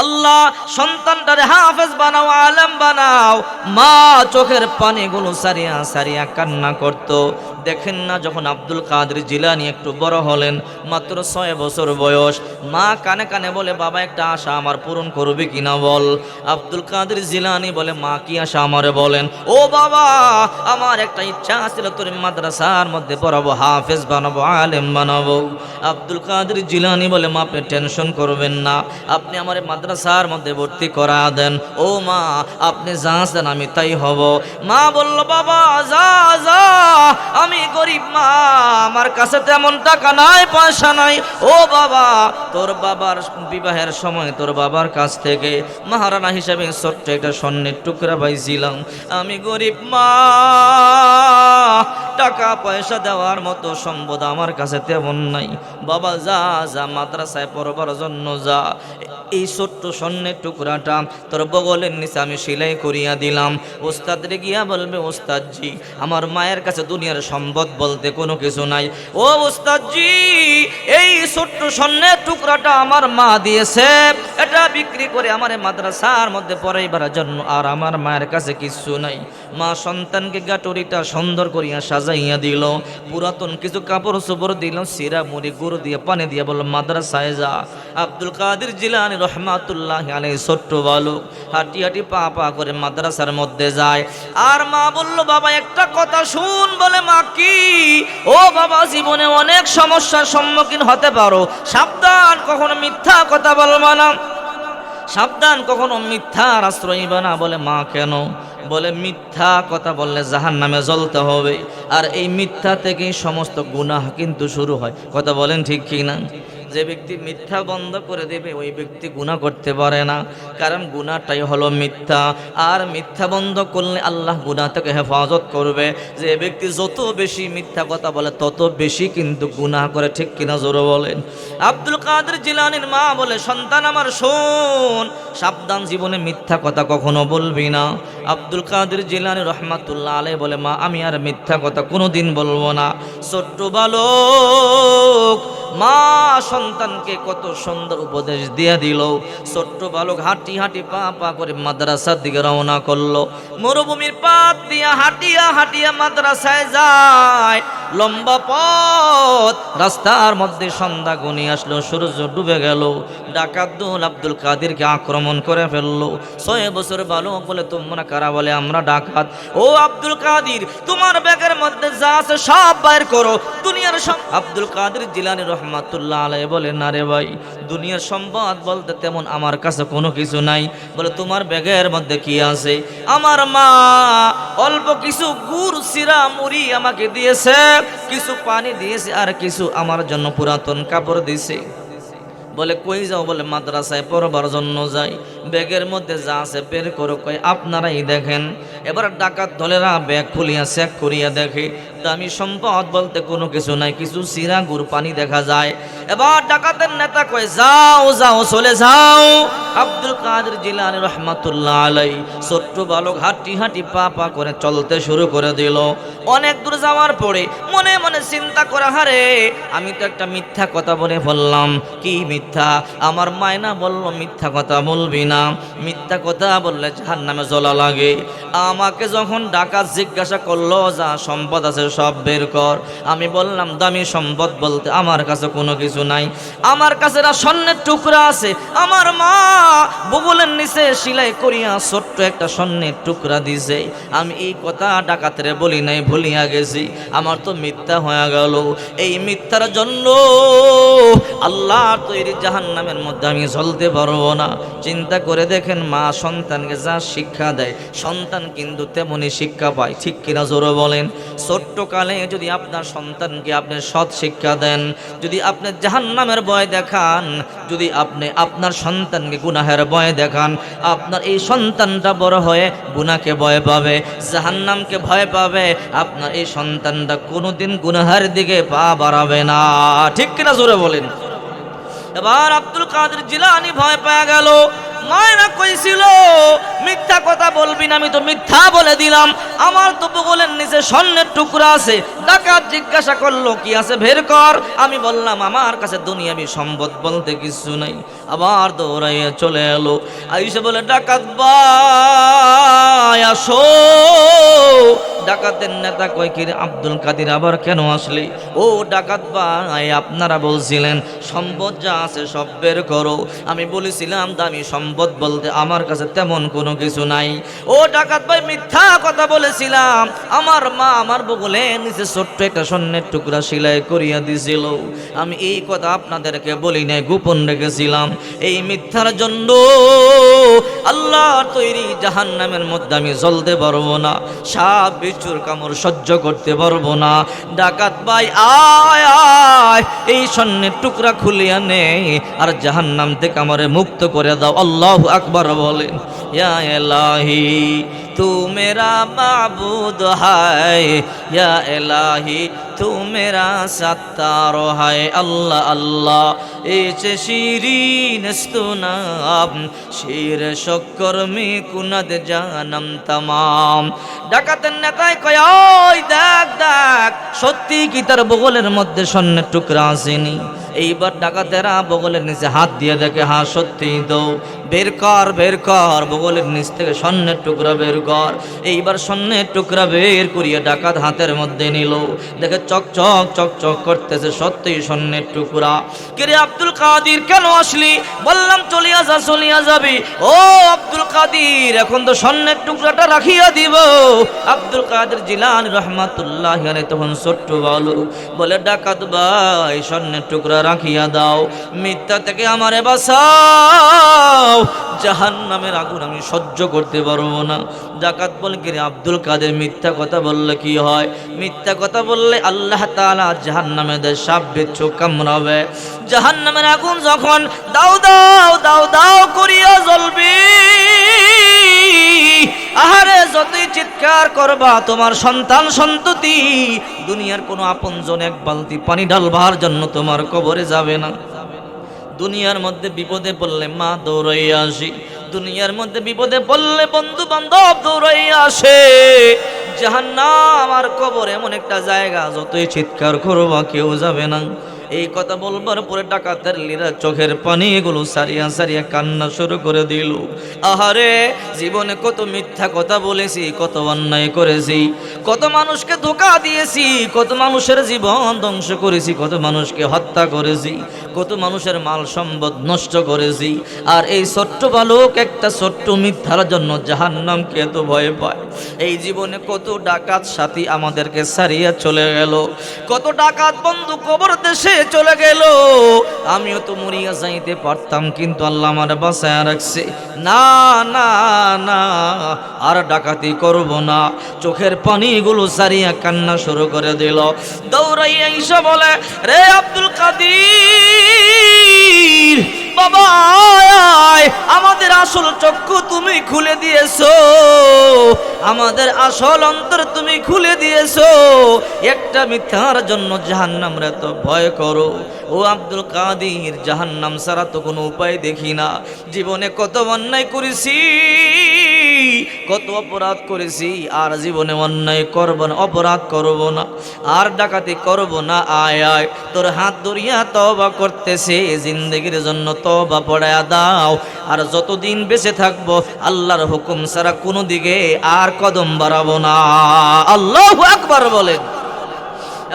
আল্লাহ সন্তানটারে হাফেজ বানাও আলম বানাও। মা চোখের পানিগুলো সারিয়া সারিয়া কান্না করত। দেখেন না, যখন আব্দুল কাদের জিলানি একটু বড় হলেন, মাত্র ছয় বছর বয়স, মা কানে কানে বলে, বাবা, একটা আশা আমার পূরণ করবে কিনা বল? আব্দুল কাদের জিলানি বলে, মা, কি আশা আমারে বলেন? ও বাবা, আমার একটা ইচ্ছা ছিল, তোর মাদ্রাসার মধ্যে পড়াবো, হাফেজ বানাবো, আলেম বানাবো। আব্দুল কাদের জিলানি বলে, মা, আপনি টেনশন করবেন না, আপনি আমার মাদ্রাসার মধ্যে ভর্তি করা দেন। ও মা, আপনি যা চান আমি তাই হব। মা বলল, বাবা, যা যা আমি গরিব মা, আমার কাছে তেমন টাকা নাই, পয়সা নাই। ও বাবা, তোর বাবার বিবাহের সময় তোর বাবার কাছ থেকে মহারানা হিসেবে ছোট্ট একটা স্বর্ণের টুকরা পাইছিলাম। আমি গরিব মা, টাকা পয়সা দেওয়ার মতো সম্পদ আমার কাছে তেমন নাই। বাবা, যা যা, মাদ্রাসায় পড়বার জন্য যা। এই ছোট্ট স্বর্ণের টুকরাটা তোর বগলের নিচে আমি সেলাই করিয়া দিলাম। ওস্তাদরে গিয়া বলবে, ওস্তাদজি, আমার মায়ের কাছে দুনিয়ার সম্পদ বলতে কোনো কিছু নাই। ও উস্তাদজি এই ছোট্ট স্বর্ণের টুকরাটা আমার মা দিয়েছে। এটা বিক্রি করে আমার মাদ্রাসার মধ্যে পড়াইবার জন্য, আর আমার মায়ের কাছে কিছু নাই। মা সন্তানকে গাটুরিটা সুন্দর করিয়া সাজাইয়া দিল, পুরাতন কিছু কাপড় চোপড় দিল সিরা মুড়ি, গুঁড়ো দিয়ে, পানি দিয়ে বলল, মাদ্রাসায় যা। আব্দুল কাদের জিলানি রহমাতুল্লাহ আলাই ছোট্ট বালক, হাঁটি হাঁটি পা পা করে মাদ্রাসার মধ্যে যায়। আর মা বলল, বাবা, একটা কথা শুন। বলে, মা কি? ও বাবা, জীবনে অনেক সমস্যার সম্মুখীন হতে পারো। সাবধান, কখনো মিথ্যা কথা বলবা না। সাবধান, কখনো মিথ্যার আশ্রয় না। বলে, মা, কেন? বলে, মিথ্যা কথা বললে জাহান নামে জ্বলতে হবে। আর এই মিথ্যা থেকেই সমস্ত গুনাহ কিন্তু শুরু হয়। কথা বলেন ঠিক কি না যে ব্যক্তি মিথ্যা বন্ধ করে দেবে, ওই ব্যক্তি গুনাহ করতে পারে না। কারণ গুনাহটাই হলো মিথ্যা। আর মিথ্যা বন্ধ করলে আল্লাহ গুনাহ থেকে হেফাজত করবে। যে ব্যক্তি যত বেশি মিথ্যা কথা বলে, তত বেশি কিন্তু গুনাহ করে। ঠিক কিনা জোরে বলেন? আব্দুল কাদের জিলানির মা বলে, সন্তান আমার, শোন, সাবধান জীবনে মিথ্যা কথা কখনো বলবি না। আব্দুল কাদের জিলানি রহমাতুল্লাহ আলে বলে, মা, আমি আর মিথ্যা কথা কোনোদিন বলব না। ছোট্ট বালক, মা সন্তানকে কত সুন্দর উপদেশ দিয়ে দিল। ছোট্ট বালক হাঁটি হাঁটি পা পা করে মাদ্রাসার দিকে রওনা করল। মরুভূমির পাত দিয়া হাঁটিয়া হাঁটিয়া মাদ্রাসায় যায়। লম্বা পথ, রাস্তার মধ্যে সন্ধ্যা গুনি আসলো, সূর্য ডুবে গেল। ডাকাত দোল আব্দুল কাদেরকে আক্রমণ করে ফেলল। ছয় বছর বালক বলে, তোমরা কারা? বলে, আমরা ডাকাত। ও আব্দুল কাদির, তোমার ব্যাগের মধ্যে যা আছে সব বাইর করো। দুনিয়ার সব আব্দুল কাদির জিলানি রহমাতুল্লাহ আলাই বলে, না রে ভাই দুনিয়ার সম্পদ বলতে তেমন আমার কাছে কোনো কিছু নাই। বলে, তোমার ব্যাগের মধ্যে কি আছে? আমার মা অল্প কিছু গুড় সিরা মুড়ি আমাকে দিয়েছে, কিছু পানি দিয়েছে আর কিছু আমার জন্য পুরাতন কাপড় দিয়েছে। বলে, কই যাও? বলে, মাদ্রাসায় পড়বার জন্য যাই। ব্যাগের মধ্যে যা আছে বের করো কই আপনারাই দেখেন। এবার ডাকাত দলেরা ব্যাগ খুলিয়া চেক করিয়া দেখে, দামি সম্পদ বলতে কোনো কিছু নাই, কিছু সিরা গুড় পানি দেখা যায়। এবার ডাকাতের নেতা কয়, যাও যাও, চলে যাও। আব্দুল কাদের জিলানি রহমাতুল্লাহ আলাই ছোট্ট বালক হাঁটি হাঁটি পা পা করে চলতে শুরু করে দিল। অনেক দূর যাওয়ার পরে মনে মনে চিন্তা করা, হারে, আমি তো একটা মিথ্যা কথা বলে বললাম কি মিথ্যা? আমার মায়না বলল, মিথ্যা কথা বলবি না। মিথ্যা কথা বললে যাহার নামে জ্বলা লাগে। আমাকে যখন ডাকাত জিজ্ঞাসা করল, যা সম্পদ আছে সব বের কর। আমি বললাম, দামি সম্পদ বলতে আমার কাছে কোনো কিছু নাই। আমার কাছে স্বর্ণের টুকরা আছে। আমার মা বগুলের নিচে সিলাই করিয়া ছোট্ট একটা স্বর্ণের টুকরা দিছে। আমি এই কথা ডাকাতরে বলি নাই, ভুলিয়া গেছি। আমার তো মিথ্যা হয়ে গেল। এই মিথ্যার জন্য আল্লাহ তৈরি জাহান নামের মধ্যে আমি চলতে পারব না। চিন্তা করে দেখেন মা সন্তানকে যা শিক্ষা দেয়, সন্তান কিন্তু তেমনই শিক্ষা পায়। ঠিক কিনা জোরে বলেন? ছোট্ট কালে যদি আপনার সন্তানকে আপনি সৎ শিক্ষা দেন, যদি আপনি জাহান নামের ভয় দেখান, যদি আপনি আপনার সন্তানকে গুনাহের ভয় দেখান, আপনার এই সন্তানটা বড় হয়ে গুনাকে ভয় পাবে, জাহান্নামকে ভয় পাবে, আপনার এই সন্তানটা কোনোদিন গুনাহের দিকে পা বাড়াবে না। ঠিক কিনা জোরে বলেন? এবার আব্দুল কাদের জিলানি ভয় পাওয়া গেল। মায়না কইছিল, মিথ্যা কথা বলবি না, আমি তো মিথ্যা বলে দিলাম। আমার তো বগলের নিচে স্বর্ণের টুকরা আছে ডাকাত জিজ্ঞাসা করল, কি আছে বের কর? আমি বললাম, আমার কাছে দুনিয়াবি সম্পদ বলতে কিছু নাই। আবার দৌড়াইয়া চলে এলো। আইসে বলে, ডাকাত ভাই, আসো। ডাকাতের নেতা কয়, কি আব্দুল কাদির, আবার কেন আসলি? ও ডাকাত ভাই, আপনারা বলছিলেন, সম্পদ যা আছে সব বের করো। আমি বলেছিলাম, দামি সম্পদ বলতে আমার কাছে তেমন কোনো কিছু নাই। ও ডাকাত ভাই, মিথ্যা কথা বলেছিলাম। আমার মা আমার বগলে নিচে ছোট্ট একটা স্বর্ণের টুকরা সেলাই করিয়া দিছিল। আমি এই কথা আপনাদেরকে বলি নাই, গোপন রেখেছিলাম। এই মিথ্যার জন্য আল্লাহ তৈরি জাহান্নামের মধ্যে আমি জ্বলতে পারব না, সাপ, বিচুর কামড় সহ্য করতে পারব না। ডাকাত ভাই, আয় আয়, এই স্বর্ণের টুকরা খুলিয়া নে আর জাহান্নাম থেকে আমারে মুক্ত করে দাও, আল্লাহ আকবার বলেন, ইয়া এলাহি তু মেরা মাবুদ হায় এলাহি তু মেরা সত্তার হায়, আল্লাহ আল্লাহ। এসে শিরিন স্তনাম শির শক্কর মে কুনাদ জানম তামাম। ডাকাতের নেতায় কয় দেখ দেখ, সত্যি কি তার বগলের মধ্যে স্বর্ণের টুকরা আসেনি? এইবার ডাকাতেরা বগলের নিচে হাত দিয়ে দেখে, হা, সত্যি তো। বের কর বের কর, বগলের নিচ থেকে স্বর্ণের টুকরা বের কর। এইবার স্বর্ণের টুকরা বের করিয়ে ডাকাত হাতের মধ্যে নিল। দেখে চক চক চক চক করতেছে সত্যি স্বর্ণের টুকরা। কিরে আব্দুল কাদির, কেন আসলি? বললাম, চলিয়া যা, চলিয়া যাবি। ও আব্দুল কাদির, এখন তো স্বর্ণের টুকরাটা রাখিয়া দিব। আব্দুল কাদের জিলান রহমাতুল্লাহ তখন ছোট্ট বলো বলে, ডাকাত ভাই, স্বর্ণের টুকরা রাখিয়া দাও, মিথ্যা থেকে আমারে বাঁচাও। জাহান নামের আগুন আমি সহ্য করতে পারব না। জাকাত বলে কি আব্দুল কাদের মিথ্যা কথা বললে কি হয়? মিথ্যা কথা বললে আল্লাহ তাআলা জাহান নামে দেয় সাপ বিচ্ছু কামড়াবে। জাহান নামের আগুন যখন দাও দাও দাও দাও করিয়া জ্বলবি আহারে, যতই চিৎকার করবা, তোমার সন্তান সন্ততি, দুনিয়ার কোনো আপনজন এক বালতি পানি ঢালবার জন্য তোমার কবরে যাবে না। দুনিয়ার মধ্যে বিপদে পড়লে মা দৌড়াইয়া আসি। দুনিয়ার মধ্যে বিপদে পড়লে বন্ধু বান্ধব দৌড়াইয়া আসে। জাহান্নাম আমার কবর এমন একটা জায়গা, যতই চিৎকার করবা, কেউ যাবে না। এই কথা বলবার পরে ডাকাতের লীরা চোখের পানিগুলো সারিয়া সারিয়া কান্না শুরু করে দিল। আহারে, জীবনে কত মিথ্যা কথা বলেছি, কত অন্যায় করেছি, কত মানুষকে ধোকা দিয়েছি, কত মানুষের জীবন ধ্বংস করেছি, কত মানুষকে হত্যা করেছি। কত মানুষের মাল সম্পদ নষ্ট করেছি। আর এই ছোট্ট বালক একটা ছোট্ট মিথ্যার জন্য জাহান্নামকে এত ভয় পায়। এই জীবনে কত ডাকাত সাথী আমাদেরকে সারিয়া চলে গেল। কত ডাকাত বন্ধু কবর দেশে চলে গেল। আমিও তো মরিয়া যাইতে পারতাম, কিন্তু আল্লাহ আমার বাসায় রাখছে। না না না, আর ডাকাতি করব না। চোখের পানিগুলো সারিয়া কান্না শুরু করে দিল। দৌড়াইয়া ইসা বলে, রে আব্দুল কাদির আয়, আমাদের আসল চক্ষু তুমি খুলে দিয়েছ। আমাদের আসল অন্তর তুমি খুলে দিয়েছ। একটা মিথ্যার জন্য জাহান্নাম রে তো ভয় করো। ও আব্দুল কাদির জাহান্নাম ছাড়া তো কোনো উপায় দেখি না। জীবনে কত অন্যায় করেছি। কত অপরাধ করেছি, আর জীবনে অন্যায় করব না, অপরাধ করব না, আর ডাকাতি করব না, আয় আয়, তোর হাত ধরিয়া তবা করতেছে, জিন্দগির জন্য তবা পড়ায়া দাও, আর যতদিন বেঁচে থাকব, আল্লাহর হুকুম ছাড়া কোনো দিকে আর কদম বাড়াবো না। আল্লাহ একবার বলেন।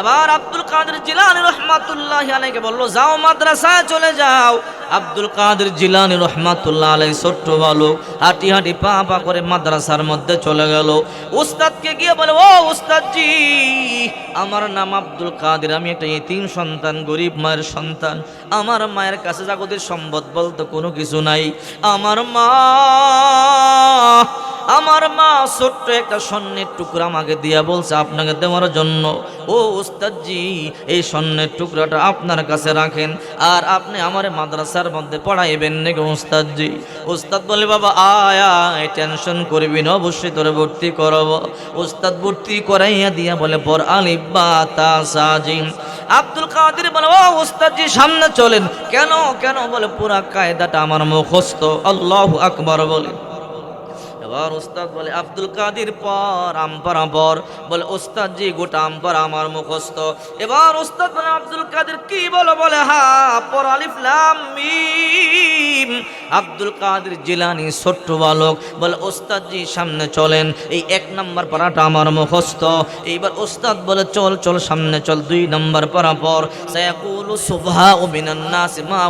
এবার আব্দুল কাদের জিলানি রহমাতুল্লাহ আলাইকে বলল, যাও মাদ্রাসায় চলে যাও আব্দুল কাদের জিলানি রহমাতুল্লাহ আলাই ছোট্ট বালক হাঁটি হাঁটি পা পা করে মাদ্রাসার মধ্যে চলে গেল। উস্তাদকে গিয়ে বলে, ও উস্তাদজি, আমার নাম আব্দুল কাদের, আমি একটা এতিম সন্তান, গরিব মায়ের সন্তান। আমার মায়ের কাছে জাগতিক সম্পদ বলতে কোনো কিছু নাই। আমার মা আমার মা ছোট্ট একটা স্বর্ণের টুকরা আমাকে দিয়া বলছে আপনাকে দেওয়ার জন্য। ও উস্তাদজি, এই স্বর্ণের টুকরাটা আপনার কাছে রাখেন। আর আপনি আমার মাদ্রাসার মধ্যে পড়াইবেন নাকি উস্তাদজি? উস্তাদ বলে, বাবা, আয় আয়, টেনশন করবি না, অবশ্যই তোরে ভর্তি করব। উস্তাদ ভর্তি করাইয়া দিয়া বলে, পর আলিব্বা তা সাজিম আব্দুল কাদের বলে, ও উস্তাদজি, সামনে চলেন। কেন কেন? বলে, পুরা কায়দাটা আমার মুখস্থ। আল্লাহ আকবর, বলে। এবার ওস্তাদ বলে, আব্দুল কাদির পর, আম পর বলে, ওস্তাদ জি, গোটা আমপারা আমার মুখস্থ। এবার ওস্তাদ বলে, আব্দুল কাদির কি বলো? বলে, হা, পর আলিফলাম আব্দুল কাদের জিলানি ছোট্ট বালক, বলে ওস্তাদ জি সামনে চলেন। এই এক নম্বর পাড়াটা আমার মুখস্থ। এইবার ওস্তাদ বলে, চল চল, সামনে চল। দুই নম্বর পাড়া পর সায়াকুলু সুবহা ও মিনান নাস মা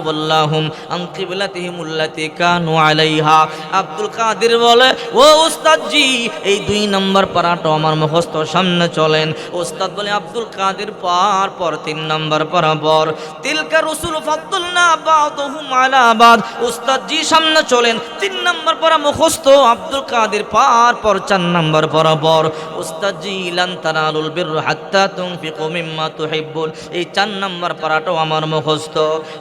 আল্লাতী কানু আলাইহা। আব্দুল কাদের বলে, ও ওস্তাদ জি এই দুই নম্বর পাড়াটা আমার মুখস্থ, সামনে চলেন। ওস্তাদ বলে, আব্দুল কাদের পার পর তিন নম্বর পাড়া পর। তিলকা রসুল ফাদ্দুলনা বাদহুম আলা বাদ ওস্তাদ জি সামনে চলেন। তিন নম্বর পড়া মুখস্থ আব্দুল কাদের পার পর, চার নম্বর পড়া পর ওস্তাদ জি লান তানালুল বির হাত্তা তুনফিকু মিম্মা তুহিব্বুন। এই চার নম্বর পড়াটাও আমার মুখস্থ।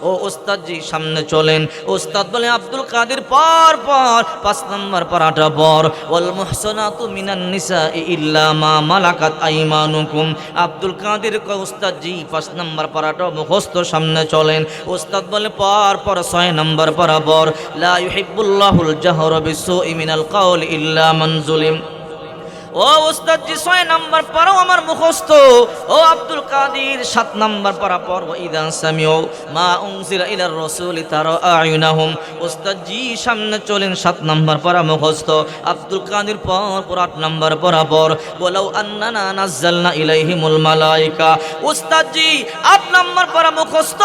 ও ওস্তাদ জি সামনে চলেন। ওস্তাদ বলে, আব্দুল কাদের পার পর, পাঁচ নাম্বার পড়াটা পর ওয়াল মুহসানাতু মিনান নিসা ইল্লা মা মালাকাত আইমানুকুম। আব্দুল কাদের কয় ওস্তাদ জি, পাঁচ নম্বর পড়াটা মুখস্থ সামনে চলেন। ওস্তাদ বলে, পর পর ছয় নাম্বার বরাবর لا يحب الله الجهر بالسوء من القول إلا من ظلم. ও ওস্তাদ জি ছয় নাম্বার পরও আমার মুখস্থ। ও আব্দুল কাদির, সাত নাম্বার পরা পর ইদান সামিও মা উনজিলা ইলার রাসূলি তারা আয়ুনাহুম। ওস্তাদ জি সামনে চলেন, সাত নাম্বার পরা মুখস্থ। আব্দুল কাদির পর পর আট নাম্বার পরা পর বলাও আন্নানা নাজ্জালনা ইলাইহিমুল মালাইকা। ওস্তাদ জি আট নাম্বার পরা মুখস্থ,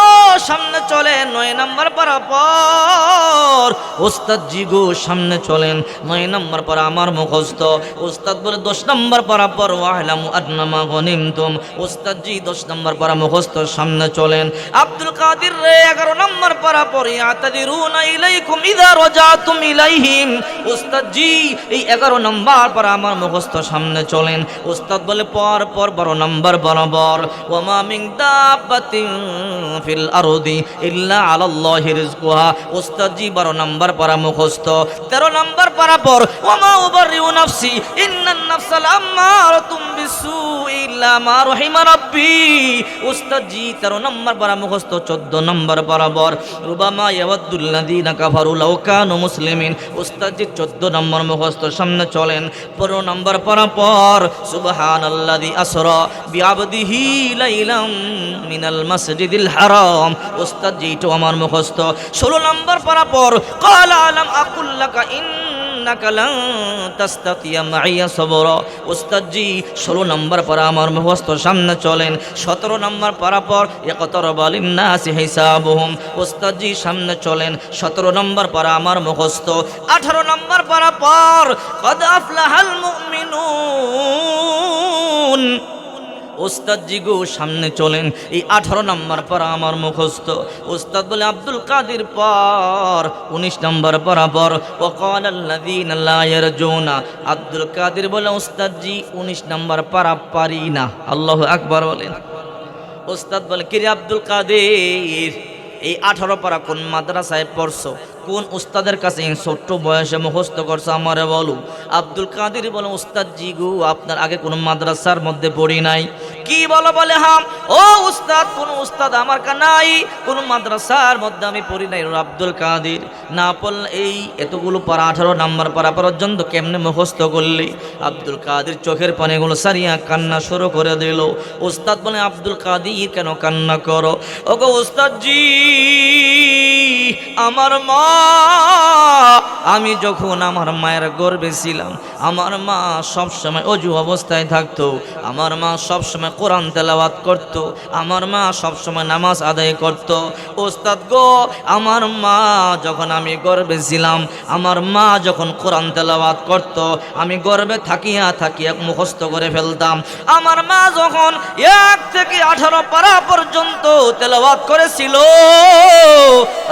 সামনে চলেন, নয় নাম্বার পরা পর। ওস্তাদ জি গো, সামনে চলেন, নয় নাম্বার পর আমার মুখস্থ। ওস্তাদ বলে দশ নম্বর পারা পর ওয়াহলামু আদনামা গনিমতুম। ওস্তাদ জি দশ নম্বর পারা মুখস্থ, সামনে চলেন। আব্দুল কাদির রে এগারো নম্বর পারা পর ইয়াতাদিরুনা ইলাইকুম ইদা রাজাতুম ইলাইহিম। ওস্তাদ জি এই এগারো নম্বর পারা আমার মুখস্থ, সামনে চলেন। ওস্তাদ বলে, পর পর বারো নম্বর বরাবর। ওমা মিন দাব্বাতিন ফিল আরদি ইল্লা আলাল্লাহি রিজকুহা। ওস্তাদ জি বারো নম্বর পারা মুখস্থ। তেরো নম্বর পারা পর ওমা উবারিউ নাফসি, ইন্নান নাফসাল আম্মারাতুম বিসুই ইল্লা মা রহিমা রাব্বি। উস্তাদ জি 13 নম্বর পারা মুখস্থ 14 নম্বর বরাবর রুবামা ইয়াওয়াদ্দুল্লাযিনা কাফারু লাউ মুসলিমিন। উস্তাদ জি 14 নম্বর মুখস্থ, সামনে চলেন। 15 নম্বর পর, সুবহানাল্লাযী আসরা বিআবদিহি লাইলাম মিনাল মাসজিদিল হারাম। উস্তাদ জি তো আমার মুখস্থ। 16 নম্বর পর, ক্বালা আলাম আকুল্লাকা ইন ইন্নাকা লান তাস্তাতিয়া মাইয়া সবরা। ওস্তাদ জি ষোলো নম্বর পর আমার মুখস্থ সামনে চলেন। সতেরো নম্বর পারা পর একতর বালিন নাসি হিসাবহুম। ওস্তাদ জি সামনে চলেন। সতেরো নম্বর পর আমার মুখস্থ। আঠারো নম্বর পারা পর, কদ আফলাহাল মুমিনুন। ওস্তাদ জি গো, সামনে চলেন। এই আঠারো নম্বর পর আমার মুখস্থ। ওস্তাদ বলে, আব্দুল কাদির পর, উনিশ নম্বর বরাবর ও কালাল্লাযীনা লা ইয়ারজুনা। আব্দুল কাদির বলে ওস্তাদ জি উনিশ নম্বর পারা পারি না। আল্লাহ আকবার বলেন। ওস্তাদ বলে, কিরে আব্দুল কাদের, এই আঠারো পারা কোন মাদ্রাসায় পড়ছো? কোন উস্তাদের কাছে ছোট্ট বয়সে মুখস্থ করছে আমারে বলো? আব্দুল কাদের বলে উস্তাদ জি গো, আপনার আগে কোনো মাদ্রাসার মধ্যে পড়ি নাই। কি বলো বলে হাম? ও উস্তাদ, কোন উস্তাদ আমার কা নাই, কোন মাদ্রাসার মধ্যে আমি পড়ি নাই। আব্দুল কাদির, না পড়লে এই এতগুলো পারা আঠারো নাম্বার পারা পর্যন্ত কেমনে মুখস্থ করলি? আব্দুল কাদির চোখের পানিগুলো সারিয়া কান্না শুরু করে দিল। উস্তাদ বলে, আব্দুল কাদির, কেন কান্না করো? ওগো উস্তাদ জি আমার মা, আমি যখন আমার মায়ের গর্বে ছিলাম, আমার মা সব সময় অজু অবস্থায় থাকতো, আমার মা সব সময় কোরআন তেলাওয়াত করত, আমার মা সব সময় নামাজ আদায় করত। ওস্তাদ গো, আমার মা যখন আমি গর্বে ছিলাম, আমার মা যখন কোরআন তেলাওয়াত করত, আমি গর্বে থাকিয়া থাকিয়া মুখস্থ করে ফেলতাম। আমার মা যখন এক থেকে আঠারো পারা পর্যন্ত তেলাওয়াত করেছিল,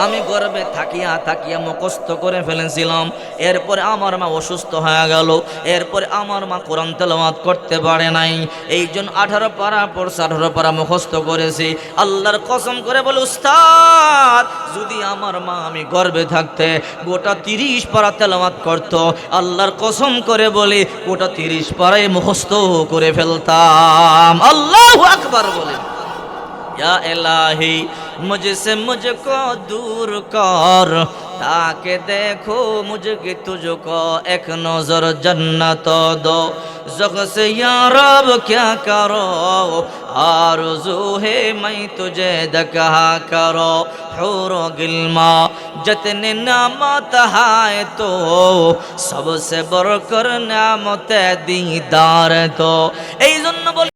আমি গর্বে থাকিয়া থাকিয়া মুখস্থ করে ফেলেছিলাম। এরপরে আমার মা অসুস্থ হয়ে গেল। এরপরে আমার মা কোরআন তেলাওয়াত করতে পারে নাই। এই জন্য আঠারো পারা পড়ছে, আঠারো পারা মুখস্থ করেছি। আল্লাহর কসম করে বলে, উস্তাদ, যদি আমার মা আমি গর্বে থাকতে গোটা তিরিশ পারা তেলাওয়াত করত, আল্লাহর কসম করে বলি গোটা তিরিশ পারায় মুখস্থ করে ফেলতাম। আল্লাহ আকবার বলে। या इलाही मुझसे मुझको दूर कर ताके देखो मुझे तुझको एक नजर जन्नत दो जग से या रब क्या करो आरज़ू है मैं तुझे दकहा करो हुरो गिल्मा जितने नामत है तो सबसे बढ़कर नामत दीदार तो এই জন্য বলি